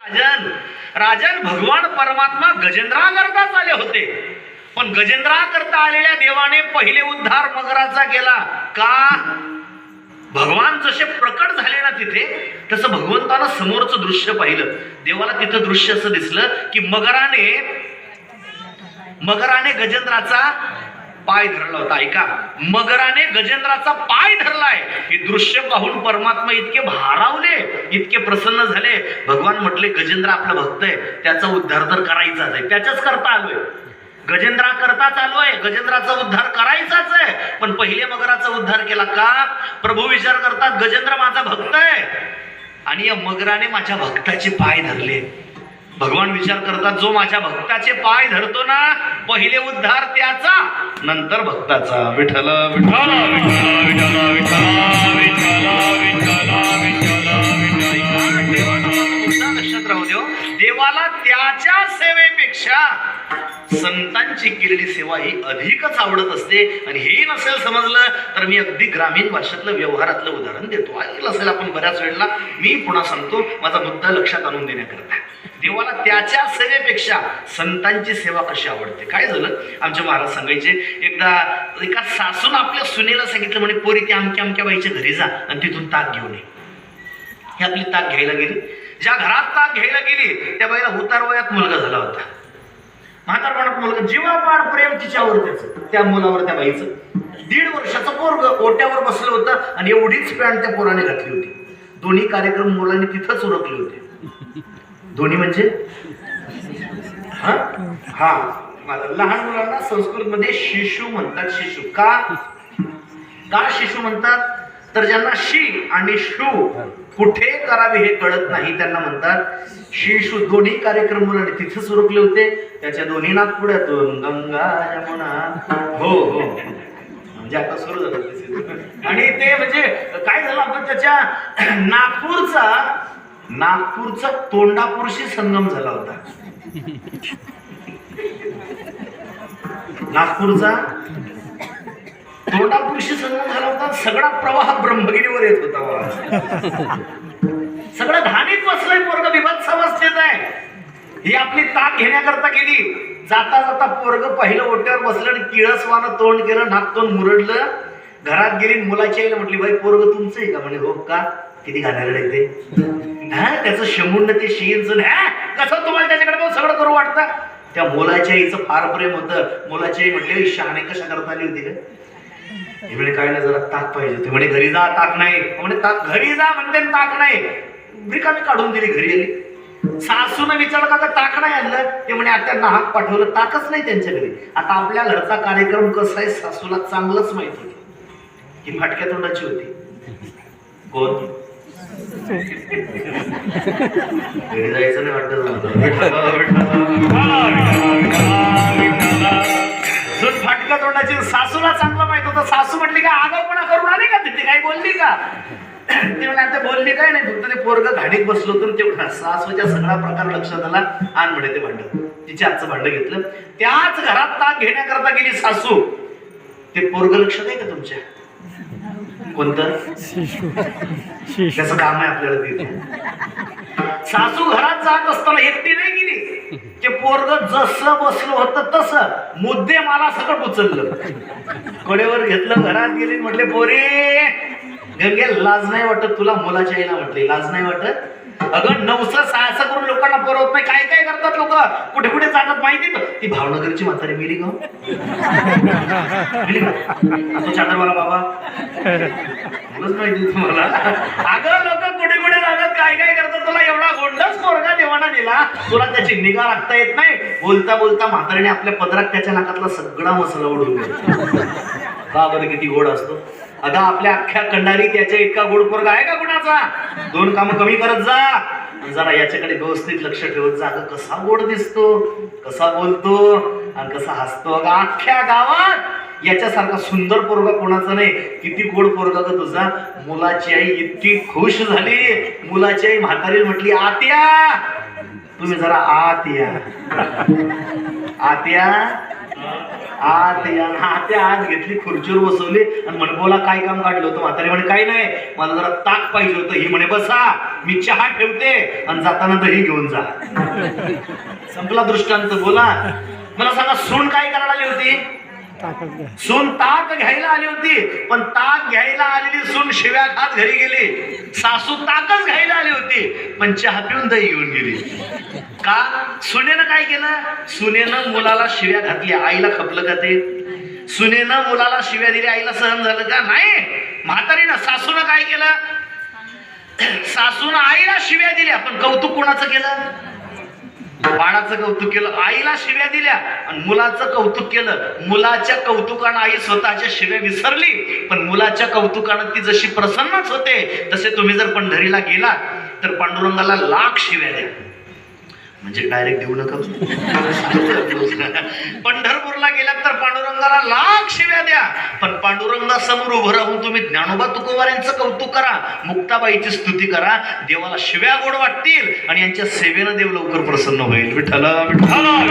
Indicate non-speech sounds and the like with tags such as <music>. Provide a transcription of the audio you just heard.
राजन राजन भगवान परमात्मा गजेंद्राकरताच आले होते. पण गजेंद्राकरता आलेल्या देवाने पहिले उद्धार मगराचा केला का? भगवान जसे प्रकट झाले ना तिथे तसं भगवंतानं समोरचं दृश्य पाहिलं. देवाला तिथं दृश्य असं दिसलं की मगराने मगराने गजेंद्राचा पाय धरला होता. ऐका मगराने गजेंद्राचा पाय धरलाय. हे दृश्य पाहून परमात्मा इतके भारावले इतके प्रसन्न झाले. भगवान म्हटले गजेंद्र आपला भक्त आहे. त्याचा उद्धार तर करायचाच आहे. त्याच्याच करता आलोय. गजेंद्रा करता चालूय गजेंद्राचा उद्धार करायचाच आहे. पण पहिले मगराचा उद्धार केला का? प्रभू विचार करतात गजेंद्र माझा भक्त आहे. आणि या मगराने माझ्या भक्ताचे पाय धरले. भगवान विचार करतात जो माझ्या भक्ताचे पाय धरतो ना पहिले उद्धार त्याचा नंतर भक्ताचा. विठ्ठल विठ्ठल विठ्ठल विठ्ठल विठ्ठल देवाला त्याच्या सेवेपेक्षा संतांची केलेली सेवा ही अधिकच आवडत असते. आणि हे नसेल समजलं तर मी अगदी ग्रामीण भाषेतलं व्यवहारातलं उदाहरण देतो. ऐकलं असेल आपण बऱ्याच वेळेला मी पुन्हा सांगतो माझा मुद्दा लक्षात आणून देण्याकरता. देवाला त्याच्या सेवेपेक्षा संतांची सेवा कशी आवडते? काय झालं? आमचे महाराज सांगायचे एकदा एका सासून आपल्या सुनेला सांगितलं म्हणे पोरी त्या अमक्या अमक्या बाईच्या घरी जा आणि तिथून ताक घेऊन ये. ही आपली ताक घ्यायला गेली. ज्या घरात ताक घ्यायला गेली त्या बाईला उतारवयात मुलगा झाला होता. म्हातारपणात मुलगा जीवापाड प्रेम तिच्यावर त्याचं त्या मुलावर त्या बाईचं. दीड वर्षाचं पोरग ओट्यावर बसलं होतं आणि एवढीच पॅन्ट त्या पोराने घातली होती. दोन्ही कार्यक्रम मुलांनी तिथंच उरकले होते. दोन्ही म्हणजे? हा? हा. मला लहान मुलांना संस्कृत मध्ये शिशु म्हणतात शिशु. का? का शिशु म्हणतात? तर ज्यांना शी आणि शू कुठे करावे हे कळत नाही त्यांना म्हणतात शिशु. दोन्ही कार्यक्रम मुलांनी तिथेच उरकले होते. त्याच्या दोन्ही नागपुड्यातून गंगा यमुना. हो हो. म्हणजे आता सुरू झालं. आणि ते म्हणजे काय झालं? आपण त्याच्या नागपूरचा नागपूरचा तोंडापूरशी संगम झाला होता. नागपूरचा तोंडापूरशी संगम झाला होता सगळा प्रवाह ब्रह्मगिरीवर येत होता सगळं धानीत बसलंय पोरग विभत्स अवस्थेत आहे. ही आपली ताक घेण्याकरता गेली. जाता जाता पोरग पहिलं ओट्यावर बसलं आणि किळसवानं तोंड केलं नाक तोंड मुरडलं. घरात गेली मुलाची आईला म्हटली बाई पोरग तुमचं आहे का? म्हणे हो का? किती घालायला ते? हा त्याचं शमुंड ते शिंच हा कसं तुम्हाला त्याच्याकडे पण सगळं करू वाटतं? त्या मुलाच्या आईचं फार प्रेम होतं. मुलाची आई म्हटले शहाणे कशा करता आली होती का हे म्हणे काय नाही जरा ताक पाहिजे होते. म्हणे घरी जा ताक नाही. म्हणे ताक घरी जा म्हणते ताक नाही. रिकामी काढून दिली घरी आली. सासून विचारलं का ताक नाही आणलं? ते म्हणे आता नाहक पाठवलं ताकच नाही त्यांच्या घरी आता आपल्या घरचा कार्यक्रम कसा आहे सासूला चांगलंच माहीत होती. ही फाटक्या तोंडाची होती. कोण? जायचं नाही वाटत फाटका तोंडाची सासूला चांगलं माहीत होतं. सासू म्हटली का आगाऊपणा करून आली का तिथे? काही बोलली का? ते म्हणे आता बोलली काय नाही फक्त ते पोरग घाणीत बसलो तर तेवढा सासूच्या सगळा प्रकार लक्षात आला आण म्हणे ते भांडण. तिचे आजचं भांडण घेतलं. त्याच घरात ताक घेण्याकरता गेली सासू. ते पोरग लक्षात आहे का तुमच्या? कोणतं? <laughs> त्याचं काम आहे आपल्याला तिथे सासू घरात जात असताना एकटी नाही गेली. ते पोरग जसं बसलं होतं तसं मुद्दे मला सकट उचललं. कडेवर घेतलं घरात गेली म्हटले पोरे गंगे लाज नाही वाटत तुला मुलाच्या आईला म्हटले. लाज नाही वाटत? अगं नवसं साहस करून लोकांना परवत नाही काय कुठे कुठे जातात माहिती का? ती भावनगरची म्हातारी मिली का? मिली तो चादरवाला बाबा. माहिती तुम्हाला अगं लोक कुठे कुठे जातात काय काय करतात तुला एवढा गोंडच पोरगा देवाना दिला. तुला त्याची निगा राखता येत नाही. बोलता बोलता म्हातारीने आपल्या पदरात त्याच्या नाकातला सगळा मसाला उडून का बरं किती गोड असतो? आता आपल्या अख्ख्या कंडारी त्याच्या इतका गोड पोरगा आहे का कुणाचा? दोन कामं कमी करत जा. जरा याच्याकडे व्यवस्थित लक्ष ठेवत जा. अगं कसा गोड दिसतो कसा बोलतो आणि कसा हसतो. अगं अख्ख्या गावात याच्यासारखा सुंदर पोरगा कोणाचा नाही. किती गोड पोरगा ग तुझा. मुलाची आई इतकी खुश झाली. मुलाची आई म्हातारी म्हटली आत्या. तुम्ही जरा आत या आत्या? आत या ना ते घेतली खुर्चीवर बसवली आणि म्हणे बोला काय काम काढलं होतं म्हातारी? म्हणे काही नाही. मला जरा ताक पाहिजे होतं. ही म्हणे बसा. मी चहा ठेवते आणि जाताना दही घेऊन जा. संपला दृष्टांत. बोला. मला सांगा सून काय करायला आली होती? सून ताक घ्यायला आली होती पण ताक घ्यायला आलेली सून शिव्या खात घरी गेली. सासू ताकच घ्यायला आली होती पण चहा पिऊन दही घेऊन गेली. का? सुनेनं काय केलं? सुनेनं मुलाला शिव्या घातल्या. आईला खपलं का ते? सुनेनं मुलाला शिव्या दिल्या. आईला सहन झालं का? नाही. म्हातारीनं सासूनं काय केलं? सासूनं आईला शिव्या दिल्या. पण कौतुक कोणाचं केलं? बाळाचं कौतुक केलं. आईला शिव्या दिल्या आणि मुलाचं कौतुक केलं. मुलाच्या कौतुकानं आई स्वतःच्या शिव्या विसरली. पण मुलाच्या कौतुकानं ती जशी प्रसन्नच होते तसे तुम्ही जर पंढरीला गेला तर पांडुरंगाला लाख शिव्या द्या. म्हणजे डायरेक्ट देऊ नका. पंढरपूरला गेलात तर पांडुरंगाला लाख शिव्या द्या. पण पांडुरंगा समोर उभं राहून तुम्ही ज्ञानोबा तुकोबार यांचं कौतुक करा. मुक्ताबाईची स्तुती करा. देवाला शिव्या गोड वाटतील आणि यांच्या सेवेनं देव लवकर प्रसन्न होईल. विठ्ठला विठ्ठला!